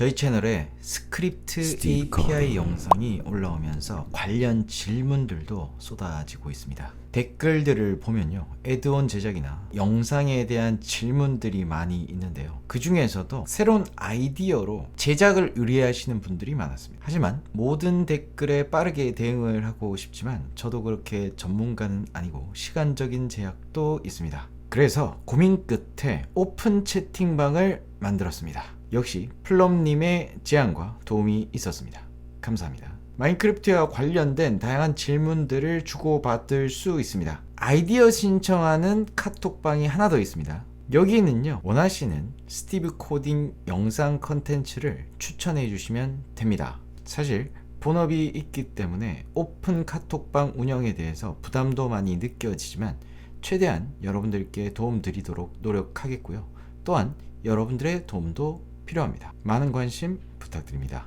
저희 채널에 스크립트 API 영상이 올라오면서 관련 질문들도 쏟아지고 있습니다. 댓글들을 보면요. 애드온 제작이나 영상에 대한 질문들이 많이 있는데요. 그 중에서도 새로운 아이디어로 제작을 의뢰하시는 분들이 많았습니다. 하지만 모든 댓글에 빠르게 대응을 하고 싶지만 저도 그렇게 전문가는 아니고 시간적인 제약도 있습니다. 그래서 고민 끝에 오픈 채팅방을 만들었습니다. 역시 플럼님의 제안과 도움이 있었습니다. 감사합니다. 마인크래프트와 관련된 다양한 질문들을 주고받을 수 있습니다. 아이디어 신청하는 카톡방이 하나 더 있습니다. 여기는요, 원하시는 스티브 코딩 영상 컨텐츠를 추천해 주시면 됩니다. 사실, 본업이 있기 때문에 오픈 카톡방 운영에 대해서 부담도 많이 느껴지지만 최대한 여러분들께 도움 드리도록 노력하겠고요. 또한 여러분들의 도움도 필요합니다. 많은 관심 부탁드립니다.